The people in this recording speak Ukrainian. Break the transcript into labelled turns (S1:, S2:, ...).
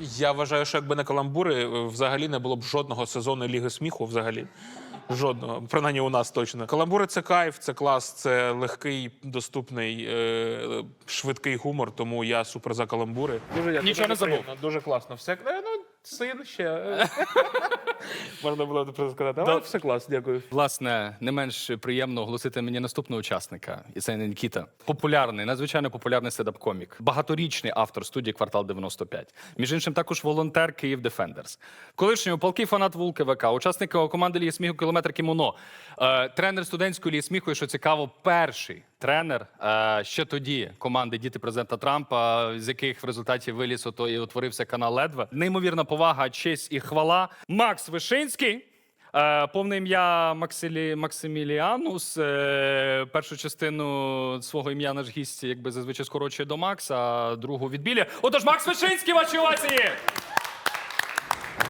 S1: Я вважаю, що якби не каламбури, е, взагалі не було б жодного сезону Ліги сміху. Взагалі. Жодного. Принаймні у нас точно. Каламбури це кайф, це клас, це легкий, доступний, е, швидкий гумор. Тому я супер за каламбури. Дуже я
S2: Нічого не забув.
S1: Дуже класно. Все е, ну, син ще. Можна було б просто сказати. Але все клас, дякую.
S2: Власне, не менш приємно оголосити мені наступного учасника, і це Нікіта. Популярний, надзвичайно популярний седап-комік, багаторічний автор студії Квартал 95. Між іншим, також волонтер Київ Дефендерс. Колишній палкий фанат Вулки ВК, учасник команди Ліги сміху кілометр кімоно, е, тренер студентської ліги сміху, і що цікаво, перший тренер е, ще тоді команди Діти президента Трампа, з яких в результаті виліз ото і утворився канал Ледве. Неймовірна повага, честь і хвала. Макс Вишинський. Е, повне ім'я Максилі Максиміліанус. Е, першу частину свого ім'я наш гість якби зазвичай скорочує до Макса, а другу відбілює. Отож, Макс Вишинський, ваші овації!